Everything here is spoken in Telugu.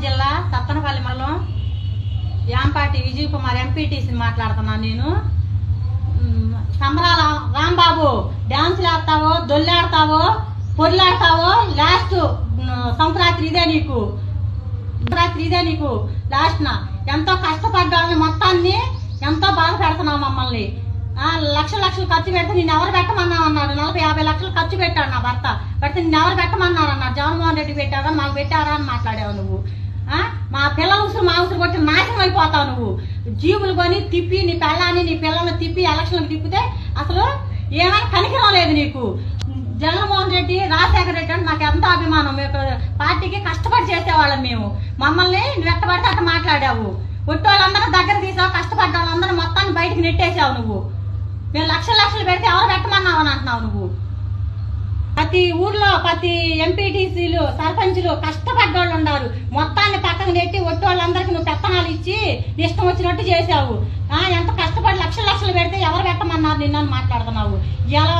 జిల్లా సత్తనపల్లి మండలం యాంపాటి విజయ్ కుమార్ ఎంపీటీసీ మాట్లాడుతున్నాను నేను. సంబరాల రాంబాబు డాన్సులు ఆడతావో దొల్లాడతావో పొర్లాడతావో లాస్ట్ సంక్రాంతి ఇదే నీకు. సంక్రాంతి ఇదే నీకు. లాస్ట్ ఎంతో కష్టపడ్డాలని మొత్తాన్ని ఎంతో బాధ పెడుతున్నావు మమ్మల్ని. ఆ, లక్షలు ఖర్చు పెడితే నేను ఎవరు పెట్టమన్నావు అన్నాడు నలభై యాభై లక్షలు ఖర్చు పెట్టాడు నా భర్త. పెడితే నేను ఎవరు పెట్టమన్నారు అన్నాడు జగన్మోహన్ రెడ్డి పెట్టారా మాకు పెట్టారా అని మాట్లాడావు నువ్వు. అయిపోతావు నువ్వు. జీవులు కొని తిప్పి నీ పెళ్ళాన్ని నీ పిల్లల్ని తిప్పి ఎలక్షన్లకు తిప్పితే అసలు ఏమైనా కనికరం లేదు నీకు. జగన్మోహన్ రెడ్డి రాజశేఖర రెడ్డి అంటే మాకు ఎంతో అభిమానం. మేము పార్టీకి కష్టపడి చేసేవాళ్ళం మేము. మమ్మల్ని నువ్వు అట్ట మాట్లాడావు. ఒట్టి వాళ్ళందరూ దగ్గర తీసావు కష్టపడ్డ వాళ్ళందరూ మొత్తాన్ని బయటకు నెట్టేసావు నువ్వు. మేము లక్షలు లక్షలు పెడితే ఎవరు పెట్టమన్నావు అని అంటున్నావు నువ్వు. ప్రతి ఊర్లో ప్రతి ఎంపీటీసీలు సర్పంచులు కష్టపడ్డోళ్ళు ఉన్నారు. మొత్తాన్ని పక్కన నెట్టి ఒట్టి వాళ్ళందరికీ నువ్వు పెత్తనాలు ఇచ్చి ఇష్టం వచ్చినట్టు చేసావు ఆ, ఎంత కష్టపడి లక్షలు లక్షలు పెడితే ఎవరు పెట్టమన్నారు నిన్న మాట్లాడుతున్నావు? ఎలా